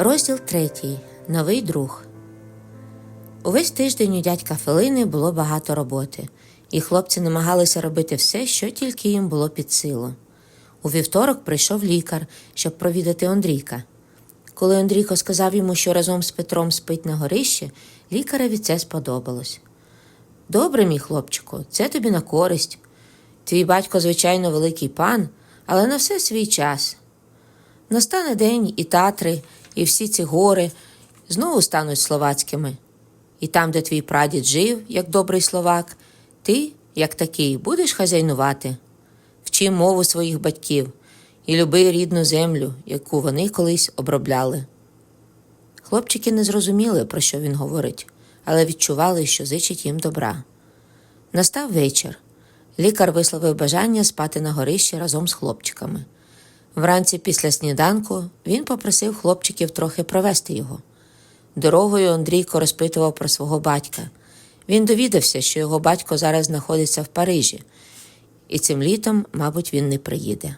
Розділ третій. Новий друг. Увесь тиждень у дядька Фелини було багато роботи, і хлопці намагалися робити все, що тільки їм було під силу. У вівторок прийшов лікар, щоб провідати Андрійка. Коли Андрійко сказав йому, що разом з Петром спить на горищі, лікареві це сподобалось. Добре, мій хлопчику, це тобі на користь. Твій батько, звичайно, великий пан, але на все свій час. Настане день і татри, і всі ці гори знову стануть словацькими. І там, де твій прадід жив, як добрий словак, ти, як такий, будеш хазяйнувати. Вчи мову своїх батьків і люби рідну землю, яку вони колись обробляли. Хлопчики не зрозуміли, про що він говорить, але відчували, що зичить їм добра. Настав вечір. Лікар висловив бажання спати на горищі разом з хлопчиками. Вранці після сніданку він попросив хлопчиків трохи провести його. Дорогою Андрійко розпитував про свого батька. Він довідався, що його батько зараз знаходиться в Парижі, і цим літом, мабуть, він не приїде.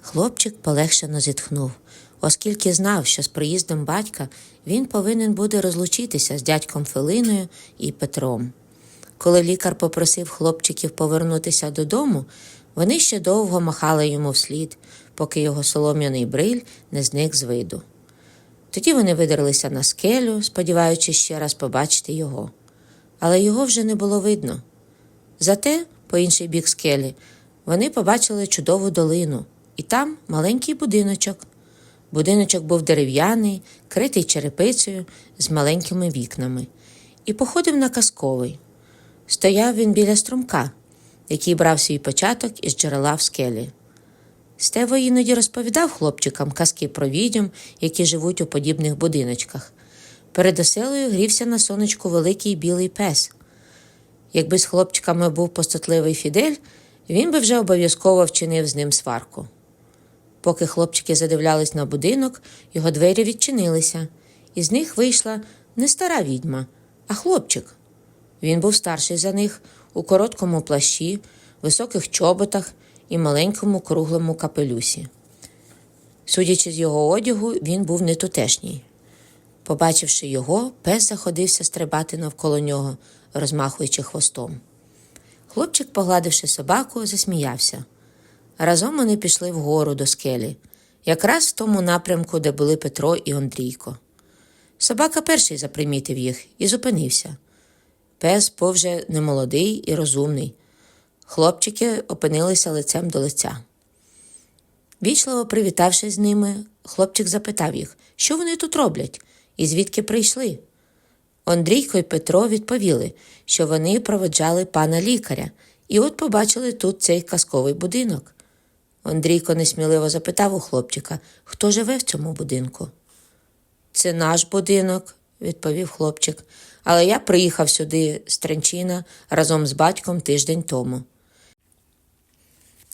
Хлопчик полегшено зітхнув, оскільки знав, що з приїздом батька він повинен буде розлучитися з дядьком Филиною і Петром. Коли лікар попросив хлопчиків повернутися додому, вони ще довго махали йому вслід, поки його солом'яний бриль не зник з виду. Тоді вони видерлися на скелю, сподіваючись ще раз побачити його. Але його вже не було видно. Зате, по інший бік скелі, вони побачили чудову долину, і там маленький будиночок. Будиночок був дерев'яний, критий черепицею з маленькими вікнами, і походив на казковий. Стояв він біля струмка, який брав свій початок із джерела в скелі. Стево іноді розповідав хлопчикам казки про відьом, які живуть у подібних будиночках. Перед оселею грівся на сонечку великий білий пес. Якби з хлопчиками був постатливий Фідель, він би вже обов'язково вчинив з ним сварку. Поки хлопчики задивлялись на будинок, його двері відчинилися, і з них вийшла не стара відьма, а хлопчик. Він був старший за них у короткому плащі, високих чоботах і маленькому круглому капелюсі. Судячи з його одягу, він був не тутешній. Побачивши його, пес заходився стрибати навколо нього, розмахуючи хвостом. Хлопчик, погладивши собаку, засміявся. Разом вони пішли вгору до скелі, якраз в тому напрямку, де були Петро і Андрійко. Собака перший запримітив їх і зупинився. Пес був вже немолодий і розумний. Хлопчики опинилися лицем до лиця. Вічливо привітавшись з ними, хлопчик запитав їх, що вони тут роблять і звідки прийшли. Андрійко і Петро відповіли, що вони проведжали пана лікаря, і от побачили тут цей казковий будинок. Андрійко несміливо запитав у хлопчика, хто живе в цьому будинку. Це наш будинок, відповів хлопчик, але я приїхав сюди з Тренчина разом з батьком тиждень тому.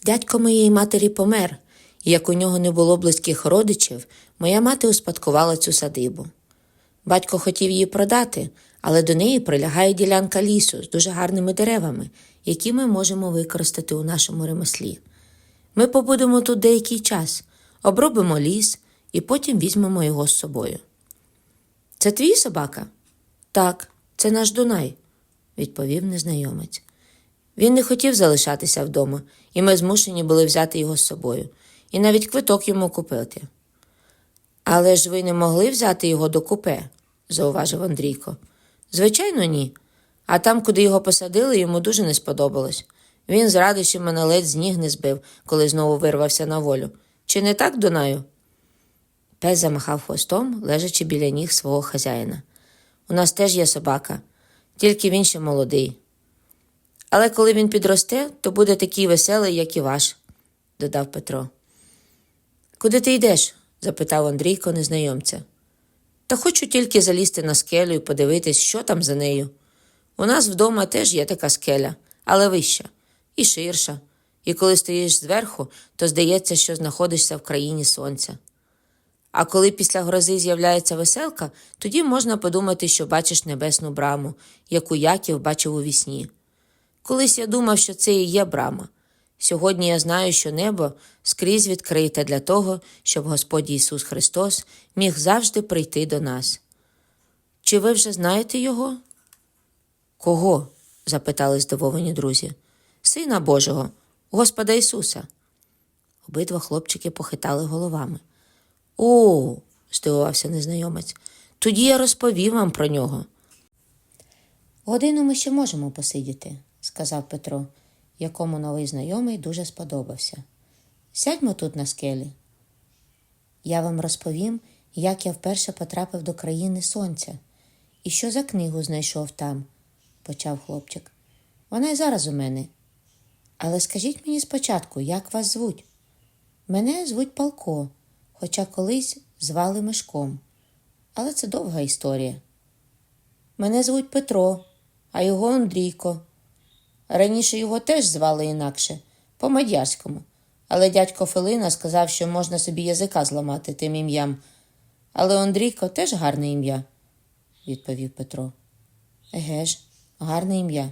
Дядько моєї матері помер, і як у нього не було близьких родичів, моя мати успадкувала цю садибу. Батько хотів її продати, але до неї прилягає ділянка лісу з дуже гарними деревами, які ми можемо використати у нашому ремеслі. Ми побудемо тут деякий час, обробимо ліс і потім візьмемо його з собою. Це твій собака? Так, це наш Дунай, відповів незнайомець. Він не хотів залишатися вдома, і ми змушені були взяти його з собою, і навіть квиток йому купити. Але ж ви не могли взяти його до купе, зауважив Андрійко. Звичайно, ні. А там, куди його посадили, йому дуже не сподобалось. Він з радощі мене ледь з ніг не збив, коли знову вирвався на волю. Чи не так, Дунаю? Пес замахав хвостом, лежачи біля ніг свого хазяїна. У нас теж є собака, тільки він ще молодий. Але коли він підросте, то буде такий веселий, як і ваш, додав Петро. Куди ти йдеш? запитав Андрійко незнайомця. Та хочу тільки залізти на скелю і подивитись, що там за нею. У нас вдома теж є така скеля, але вища і ширша. І коли стоїш зверху, то здається, що знаходишся в країні сонця. А коли після грози з'являється веселка, тоді можна подумати, що бачиш небесну браму, яку Яків бачив у вісні. Колись я думав, що це і є брама. Сьогодні я знаю, що небо скрізь відкрите для того, щоб Господь Ісус Христос міг завжди прийти до нас. Чи ви вже знаєте Його? Кого? запитали здивовані друзі. Сина Божого, Господа Ісуса. Обидва хлопчики похитали головами. О, здивувався незнайомець. Тоді я розповім вам про нього. Годину ми ще можемо посидіти, сказав Петро, якому новий знайомий дуже сподобався. Сядьмо тут на скелі. Я вам розповім, як я вперше потрапив до країни сонця і що за книгу знайшов там, почав хлопчик. Вона й зараз у мене. Але скажіть мені спочатку, як вас звуть? Мене звуть Палко, хоча колись звали Мишком. Але це довга історія. Мене звуть Петро, а його Андрійко. Раніше його теж звали інакше, по-мадярському. Але дядько Фелина сказав, що можна собі язика зламати тим ім'ям. Але Андрійко теж гарне ім'я, відповів Петро. Еге ж, гарне ім'я.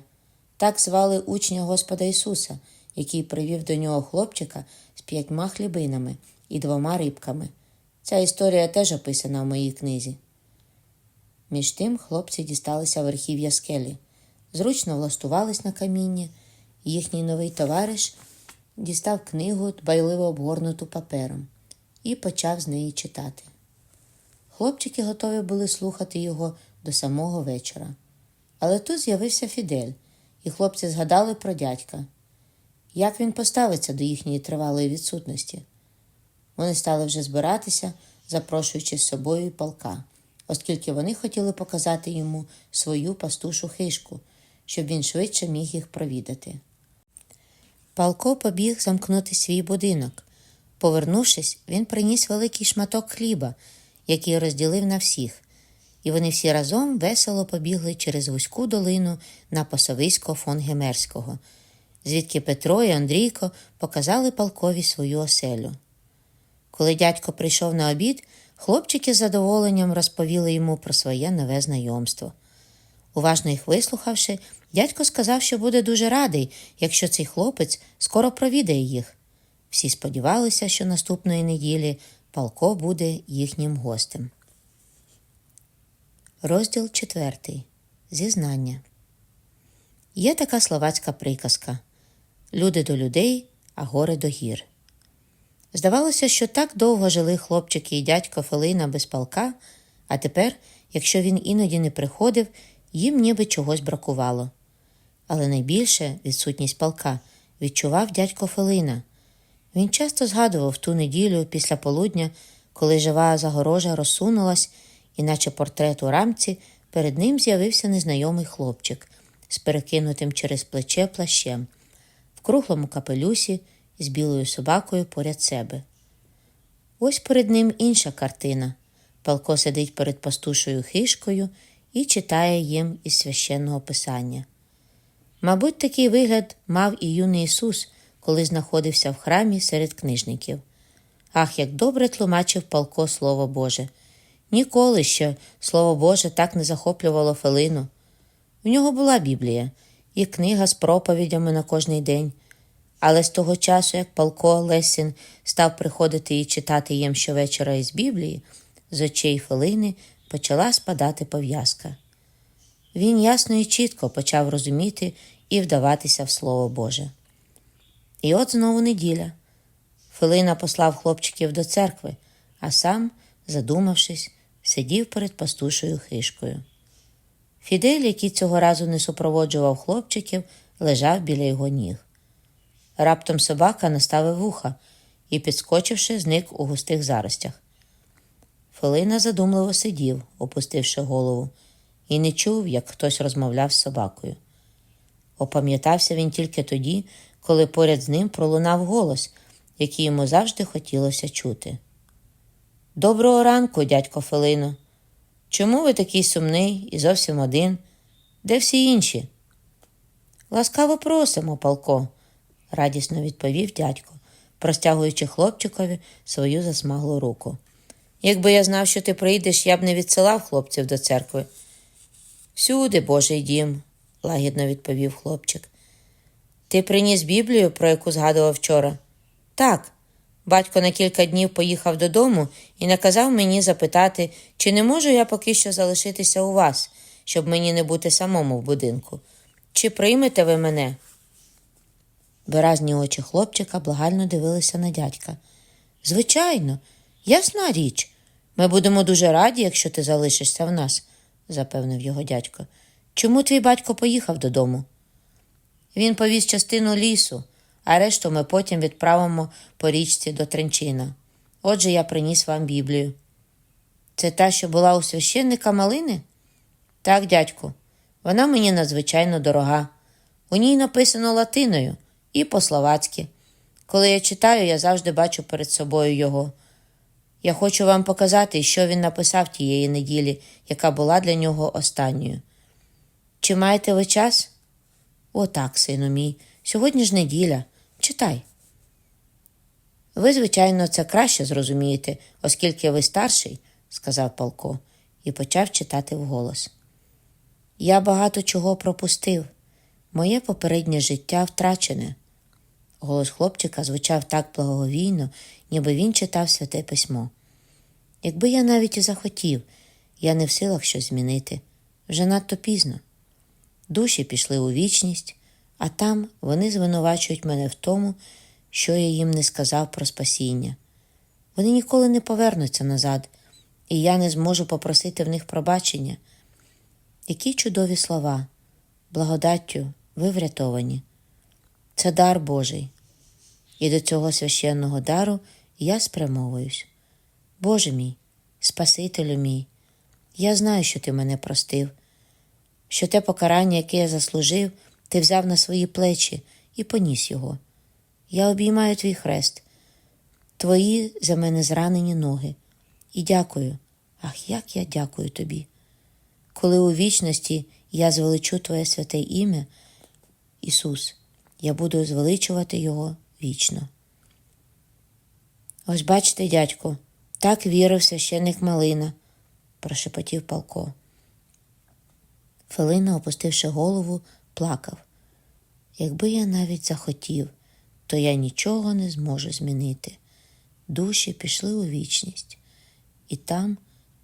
Так звали учня Господа Ісуса, який привів до нього хлопчика з п'ятьма хлібинами і двома рибками. Ця історія теж описана в моїй книзі. Між тим хлопці дісталися верхів'я скелі, зручно влаштувались на каміння, і їхній новий товариш дістав книгу, дбайливо обгорнуту папером, і почав з неї читати. Хлопчики готові були слухати його до самого вечора. Але тут з'явився Фідель, і хлопці згадали про дядька. Як він поставиться до їхньої тривалої відсутності? Вони стали вже збиратися, запрошуючи з собою полка, оскільки вони хотіли показати йому свою пастушу хишку, щоб він швидше міг їх провідати. Палко побіг замкнути свій будинок. Повернувшись, він приніс великий шматок хліба, який розділив на всіх, і вони всі разом весело побігли через вузьку долину на пасовисько фон Гемерського, звідки Петро і Андрійко показали полкові свою оселю. Коли дядько прийшов на обід, хлопчики з задоволенням розповіли йому про своє нове знайомство. Уважно їх вислухавши, дядько сказав, що буде дуже радий, якщо цей хлопець скоро провідає їх. Всі сподівалися, що наступної неділі Палко буде їхнім гостем. Розділ четвертий. Зізнання. Є така словацька приказка Люди до людей, а гори до гір. Здавалося, що так довго жили хлопчики і дядько Фелина без палка, а тепер, якщо він іноді не приходив, їм ніби чогось бракувало. Але найбільше відсутність палка відчував дядько Фелина. Він часто згадував ту неділю після полудня, коли жива загорожа розсунулась, і, наче портрет у рамці, перед ним з'явився незнайомий хлопчик з перекинутим через плече плащем, в круглому капелюсі з білою собакою поряд себе. Ось перед ним інша картина. Палко сидить перед пастушою хишкою і читає їм із священного писання. Мабуть, такий вигляд мав і юний Ісус, коли знаходився в храмі серед книжників. Ах, як добре тлумачив Палко Слово Боже. Ніколи ще Слово Боже так не захоплювало Фелину. В нього була Біблія і книга з проповідями на кожний день. Але з того часу, як Палко Лесін став приходити і читати їм щовечора із Біблії, з очей Фелини почала спадати пов'язка. Він ясно і чітко почав розуміти і вдаватися в Слово Боже. І от знову неділя. Филина послав хлопчиків до церкви, а сам, задумавшись, сидів перед пастушою хишкою. Фідель, який цього разу не супроводжував хлопчиків, лежав біля його ніг. Раптом собака наставив вуха і, підскочивши, зник у густих заростях. Филина задумливо сидів, опустивши голову, і не чув, як хтось розмовляв з собакою. Опам'ятався він тільки тоді, коли поряд з ним пролунав голос, який йому завжди хотілося чути. Доброго ранку, дядько Фелино. Чому ви такий сумний і зовсім один? Де всі інші? Ласкаво просимо, Палко, радісно відповів дядько, простягуючи хлопчикові свою засмаглу руку. Якби я знав, що ти прийдеш, я б не відсилав хлопців до церкви. Всюди, Божий дім, лагідно відповів хлопчик. Ти приніс Біблію, про яку згадував вчора? Так. Батько на кілька днів поїхав додому і наказав мені запитати, чи не можу я поки що залишитися у вас, щоб мені не бути самому в будинку. Чи приймете ви мене? Виразні очі хлопчика благально дивилися на дядька. Звичайно, ясна річ. Ми будемо дуже раді, якщо ти залишишся в нас, запевнив його дядько. Чому твій батько поїхав додому? Він повіз частину лісу, а решту ми потім відправимо по річці до Тренчина. Отже, я приніс вам Біблію. Це та, що була у священника Малини? Так, дядьку, вона мені надзвичайно дорога. У ній написано латиною і по-словацьки. Коли я читаю, я завжди бачу перед собою його. Я хочу вам показати, що він написав тієї неділі, яка була для нього останньою. Чи маєте ви час? Отак, сину мій, сьогодні ж неділя. Читай. Ви, звичайно, це краще зрозумієте, оскільки ви старший, сказав Палко і почав читати вголос. Я багато чого пропустив. Моє попереднє життя втрачене. Голос хлопчика звучав так благовійно, ніби він читав святе письмо. Якби я навіть і захотів, я не в силах щось змінити. Вже надто пізно. Душі пішли у вічність, а там вони звинувачують мене в тому, що я їм не сказав про спасіння. Вони ніколи не повернуться назад, і я не зможу попросити в них пробачення. Які чудові слова, благодаттю ви врятовані. Це дар Божий. І до цього священного дару я спрямовуюсь. Боже мій, Спасителю мій, я знаю, що ти мене простив, що те покарання, яке я заслужив, ти взяв на свої плечі і поніс його. Я обіймаю твій хрест, твої за мене зранені ноги. І дякую, ах, як я дякую тобі. Коли у вічності я звеличу Твоє святе ім'я, Ісус, я буду звеличувати Його вічно. Ось бачите, дядько, так вірив священик Малина, прошепотів Палко. Фелина, опустивши голову, плакав. Якби я навіть захотів, то я нічого не зможу змінити. Душі пішли у вічність, і там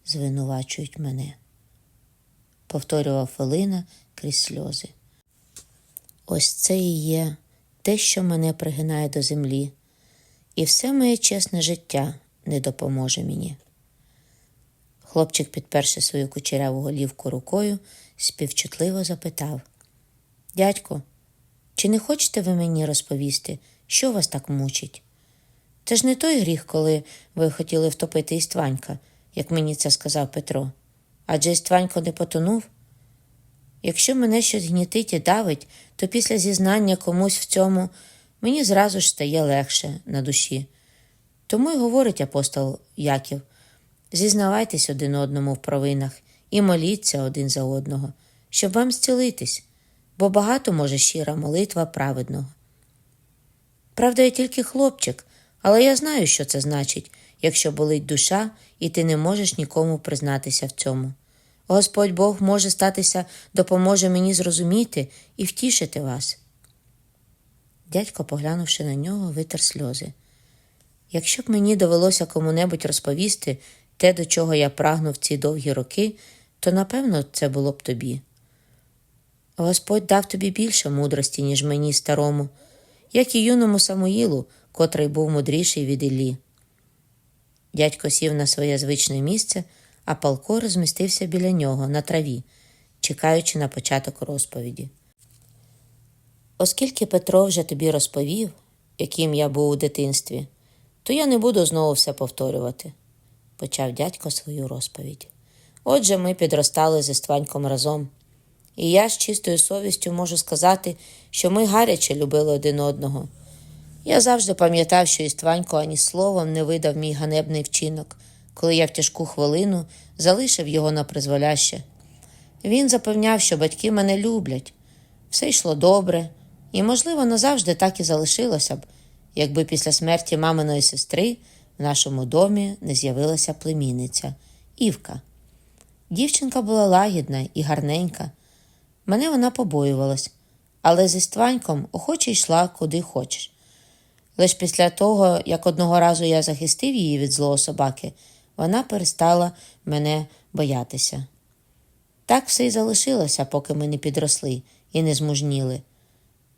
звинувачують мене, повторював Фелина крізь сльози. Ось це і є те, що мене пригинає до землі, і все моє чесне життя не допоможе мені. Хлопчик, підперши свою кучеряву голівку рукою, співчутливо запитав Дядько, чи не хочете ви мені розповісти, що вас так мучить? Це ж не той гріх, коли ви хотіли втопити Істванька, як мені це сказав Петро. Адже Істванько не потонув. Якщо мене щось гнітить і давить, то після зізнання комусь в цьому мені зразу ж стає легше на душі. Тому й говорить апостол Яків зізнавайтесь один одному в провинах і моліться один за одного, щоб вам зцілитись, бо багато може щира молитва праведного. Правда, я тільки хлопчик, але я знаю, що це значить, якщо болить душа, і ти не можеш нікому признатися в цьому. Господь Бог може статися, допоможе мені зрозуміти і втішити вас. Дядько, поглянувши на нього, витер сльози. Якщо б мені довелося кому-небудь розповісти те, до чого я прагнув ці довгі роки, то напевно це було б тобі. Господь дав тобі більше мудрості, ніж мені, старому, як і юному Самуїлу, котрий був мудріший від Іллі. Дядько сів на своє звичне місце, а Палко розмістився біля нього на траві, чекаючи на початок розповіді. Оскільки Петро вже тобі розповів, яким я був у дитинстві, то я не буду знову все повторювати, почав дядько свою розповідь. Отже, ми підростали з Істваньком разом, і я з чистою совістю можу сказати, що ми гаряче любили один одного. Я завжди пам'ятав, що Істванько ані словом не видав мій ганебний вчинок, коли я в тяжку хвилину залишив його на призволяще. Він запевняв, що батьки мене люблять, все йшло добре, і, можливо, назавжди так і залишилося б, якби після смерті маминої сестри в нашому домі не з'явилася племінниця Івка. Дівчинка була лагідна і гарненька. Мене вона побоювалась, але зі стваньком охоче йшла куди хочеш. Лиш після того, як одного разу я захистив її від злого собаки, вона перестала мене боятися. Так все й залишилося, поки ми не підросли і не змужніли.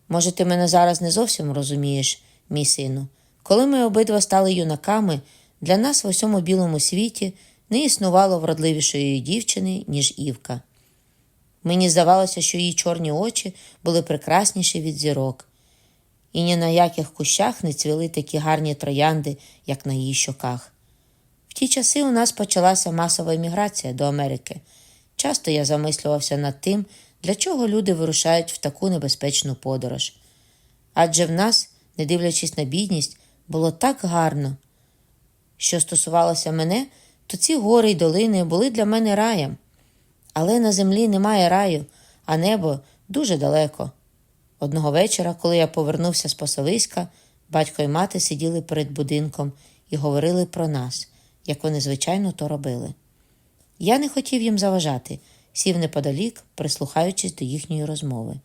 Може, ти мене зараз не зовсім розумієш, мій сину. Коли ми обидва стали юнаками, для нас в усьому білому світі не існувало вродливішої дівчини, ніж Івка. Мені здавалося, що її чорні очі були прекрасніші від зірок, і ні на яких кущах не цвіли такі гарні троянди, як на її щоках. В ті часи у нас почалася масова еміграція до Америки. Часто я замислювався над тим, для чого люди вирушають в таку небезпечну подорож. Адже в нас, не дивлячись на бідність, було так гарно. Що стосувалося мене, то ці гори й долини були для мене раєм. Але на землі немає раю, а небо дуже далеко. Одного вечора, коли я повернувся з пасовиська, батько і мати сиділи перед будинком і говорили про нас, як вони звичайно то робили. Я не хотів їм заважати, сів неподалік, прислухаючись до їхньої розмови.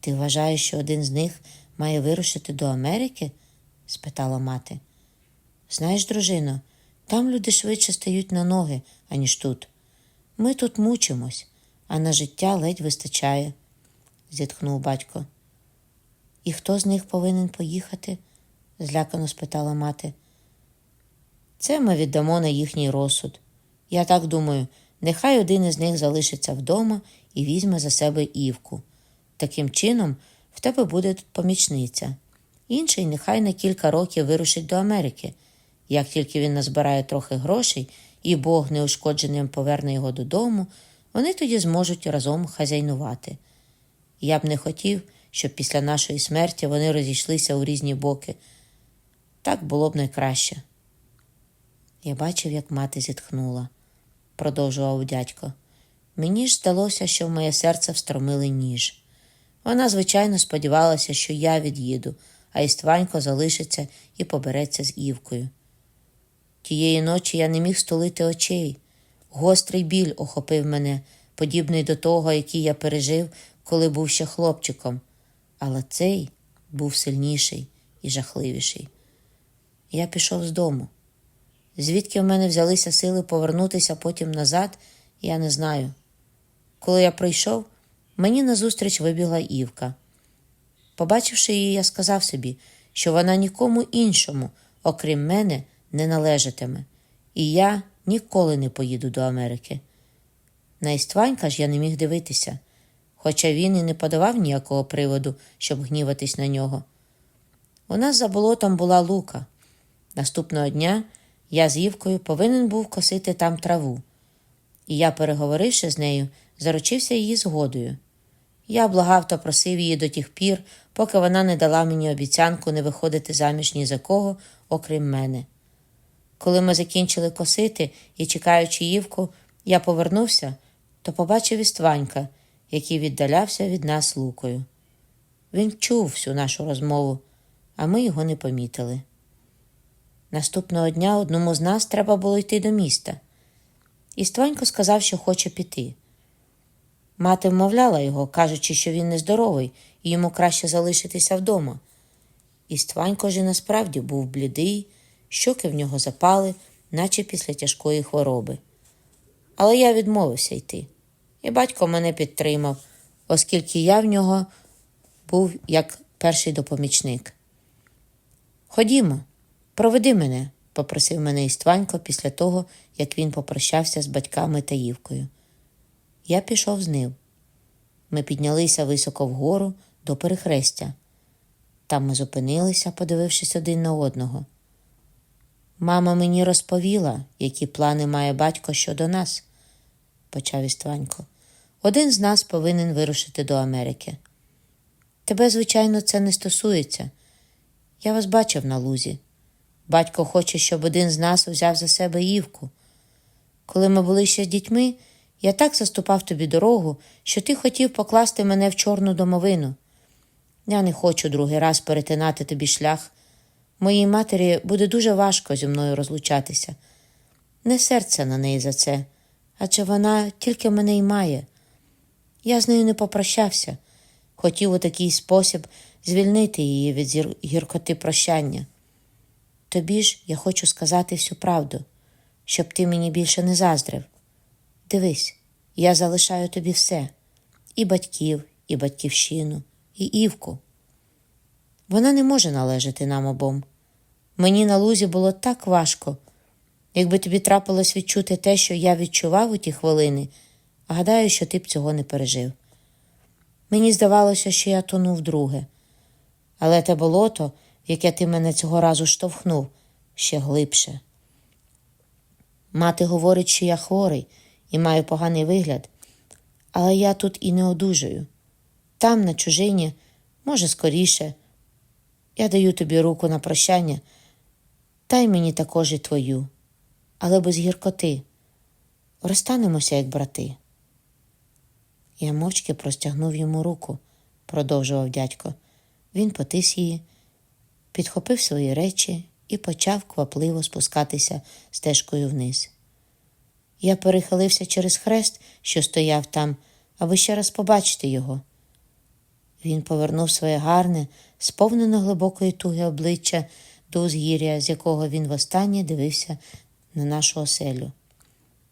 Ти вважаєш, що один з них має вирушити до Америки? спитала мати. Знаєш, дружино, там люди швидше стають на ноги, аніж тут. Ми тут мучимось, а на життя ледь вистачає, зітхнув батько. І хто з них повинен поїхати? злякано спитала мати. Це ми віддамо на їхній розсуд. Я так думаю, нехай один із них залишиться вдома і візьме за себе Івку. Таким чином, в тебе буде тут помічниця. Інший нехай на кілька років вирушить до Америки. Як тільки він назбирає трохи грошей і Бог неушкодженим поверне його додому, вони тоді зможуть разом хазяйнувати. Я б не хотів, щоб після нашої смерті вони розійшлися у різні боки. Так було б найкраще. Я бачив, як мати зітхнула, продовжував дядько. Мені ж здалося, що в моє серце встромили ніж. Вона, звичайно, сподівалася, що я від'їду, а Істванько залишиться і побереться з Івкою. Тієї ночі я не міг столити очей. Гострий біль охопив мене, подібний до того, який я пережив, коли був ще хлопчиком. Але цей був сильніший і жахливіший. Я пішов з дому. Звідки в мене взялися сили повернутися потім назад, я не знаю. Коли я прийшов, мені назустріч вибігла Івка. Побачивши її, я сказав собі, що вона нікому іншому, окрім мене, не належатиме, і я ніколи не поїду до Америки. На Істванька ж я не міг дивитися, хоча він і не подавав ніякого приводу, щоб гніватись на нього. У нас за болотом була лука. Наступного дня я з Івкою повинен був косити там траву, і я, переговоривши з нею, заручився її згодою. Я благав та просив її до тих пір, поки вона не дала мені обіцянку не виходити заміж ні за кого, окрім мене. Коли ми закінчили косити і, чекаючи Івку, я повернувся, то побачив Істванька, який віддалявся від нас лукою. Він чув всю нашу розмову, а ми його не помітили. Наступного дня одному з нас треба було йти до міста. Істванько сказав, що хоче піти. Мати вмовляла його, кажучи, що він нездоровий і йому краще залишитися вдома. Істванько ж і насправді був блідий, щоки в нього запали, наче після тяжкої хвороби. Але я відмовився йти, і батько мене підтримав, оскільки я в нього був як перший допомічник. Ходімо, проведи мене, попросив мене Істванько після того, як він попрощався з батьками та Ївкою. Я пішов з ним. Ми піднялися високо вгору до перехрестя. Там ми зупинилися, подивившись один на одного. Мама мені розповіла, які плани має батько щодо нас, почав Істванько. Один з нас повинен вирушити до Америки. Тебе, звичайно, це не стосується. Я вас бачив на лузі. Батько хоче, щоб один з нас взяв за себе Івку. Коли ми були ще з дітьми, я так заступав тобі дорогу, що ти хотів покласти мене в чорну домовину. Я не хочу другий раз перетинати тобі шлях. Моїй матері буде дуже важко зі мною розлучатися. Не серця на неї за це, адже вона тільки мене й має. Я з нею не попрощався, хотів у такий спосіб звільнити її від гіркоти прощання. Тобі ж я хочу сказати всю правду, щоб ти мені більше не заздрив. Дивись, я залишаю тобі все і батьків, і батьківщину, і Івку. Вона не може належати нам обом. Мені на лузі було так важко. Якби тобі трапилось відчути те, що я відчував у ті хвилини, гадаю, що ти б цього не пережив. Мені здавалося, що я тону вдруге. Але те болото, яке ти мене цього разу штовхнув, ще глибше. Мати говорить, що я хворий і маю поганий вигляд, але я тут і не одужаю. Там, на чужині, може, скоріше. Я даю тобі руку на прощання, дай мені також і твою, але без гіркоти. Розстанемося, як брати. Я мовчки простягнув йому руку, продовжував дядько. Він потис її, підхопив свої речі і почав квапливо спускатися стежкою вниз. Я перехилився через хрест, що стояв там, аби ще раз побачити його. Він повернув своє гарне, сповнене глибокої туги обличчя до узгір'я, з якого він востаннє дивився на нашу оселю.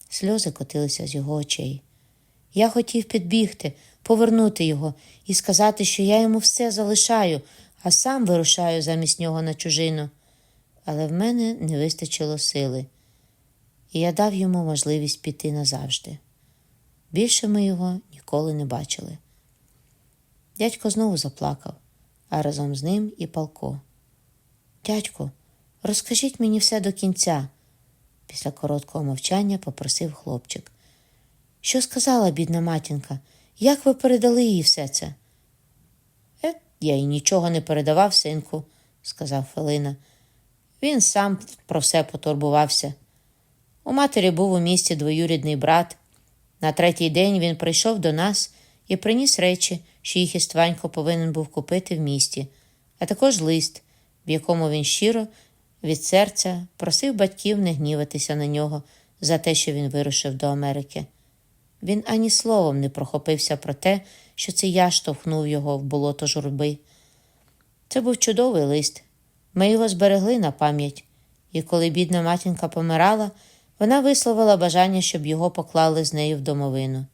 Сльози котилися з його очей. Я хотів підбігти, повернути його і сказати, що я йому все залишаю, а сам вирушаю замість нього на чужину. Але в мене не вистачило сили, і я дав йому можливість піти назавжди. Більше ми його ніколи не бачили. Дядько знову заплакав, а разом з ним і Палко. Дядько, розкажіть мені все до кінця, після короткого мовчання попросив хлопчик. Що сказала бідна матінка? Як ви передали їй все це? Я їй нічого не передавав, синку, сказав Фелина. Він сам про все потурбувався. У матері був у місті двоюрідний брат. На третій день він прийшов до нас і приніс речі, що їх Істванько повинен був купити в місті, а також лист, в якому він щиро від серця просив батьків не гніватися на нього за те, що він вирушив до Америки. Він ані словом не прохопився про те, що це я штовхнув його в болото журби. Це був чудовий лист. Ми його зберегли на пам'ять, і коли бідна матінка помирала, вона висловила бажання, щоб його поклали з нею в домовину.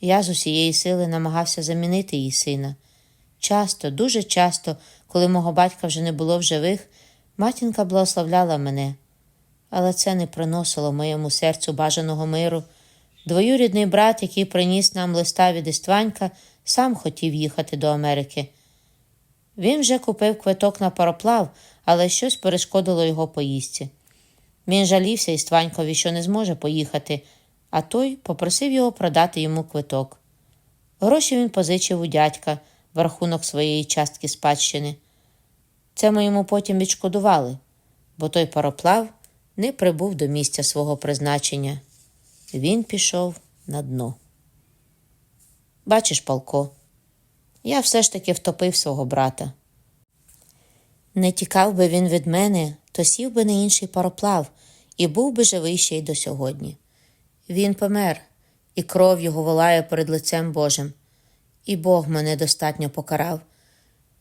Я з усієї сили намагався замінити її сина. Часто, дуже часто, коли мого батька вже не було в живих, матінка благословляла мене, але це не приносило моєму серцю бажаного миру. Двоюрідний брат, який приніс нам листа від Істванька, сам хотів їхати до Америки. Він вже купив квиток на пароплав, але щось перешкодило його поїздці. Він жалівся Істванькові, що не зможе поїхати, а той попросив його продати йому квиток. Гроші він позичив у дядька в рахунок своєї частки спадщини. Це ми йому потім відшкодували, бо той пароплав не прибув до місця свого призначення. Він пішов на дно. Бачиш, Палко, я все ж таки втопив свого брата. Не тікав би він від мене, то сів би на інший пароплав і був би живий ще й до сьогодні. Він помер, і кров його волає перед лицем Божим. І Бог мене достатньо покарав.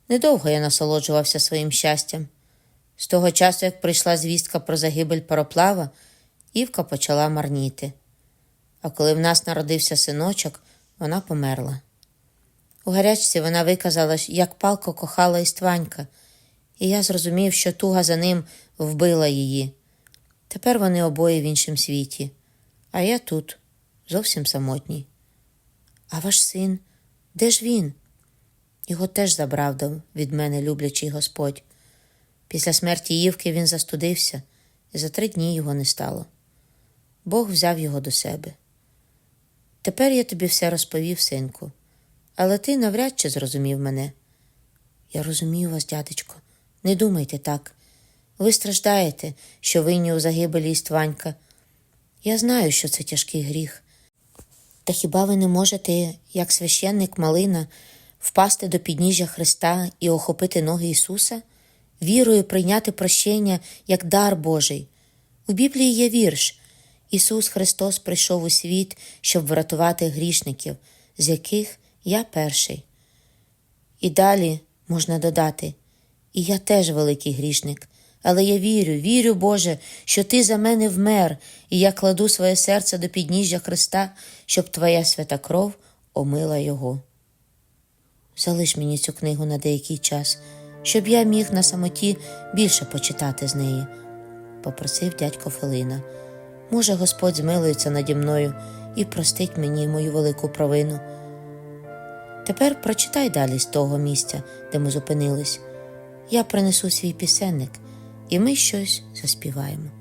Недовго я насолоджувався своїм щастям. З того часу, як прийшла звістка про загибель пароплава, Івка почала марніти. А коли в нас народився синочок, вона померла. У гарячці вона виказала, як палко кохала Істванька, і я зрозумів, що туга за ним вбила її. Тепер вони обоє в іншому світі, а я тут, зовсім самотній. А ваш син, де ж він? Його теж забрав від мене люблячий Господь. Після смерті Євки він застудився, і за три дні його не стало. Бог взяв його до себе. Тепер я тобі все розповів, синку, але ти навряд чи зрозумів мене. Я розумію вас, дядечко, не думайте так. Ви страждаєте, що винні у загибелі Істванька. Я знаю, що це тяжкий гріх. Та хіба ви не можете, як священник Малина, впасти до підніжжя Христа і охопити ноги Ісуса, вірою прийняти прощення як дар Божий? У Біблії є вірш Ісус Христос прийшов у світ, щоб врятувати грішників, з яких я перший. І далі можна додати, і я теж великий грішник, але я вірю, вірю, Боже, що Ти за мене вмер, і я кладу своє серце до підніжжя Христа, щоб Твоя свята кров омила Його. Залиш мені цю книгу на деякий час, щоб я міг на самоті більше почитати з неї, попросив дядько Фелина. Може, Господь змилується наді мною і простить мені мою велику провину. Тепер прочитай далі з того місця, де ми зупинились. Я принесу свій пісенник, і ми щось заспіваємо.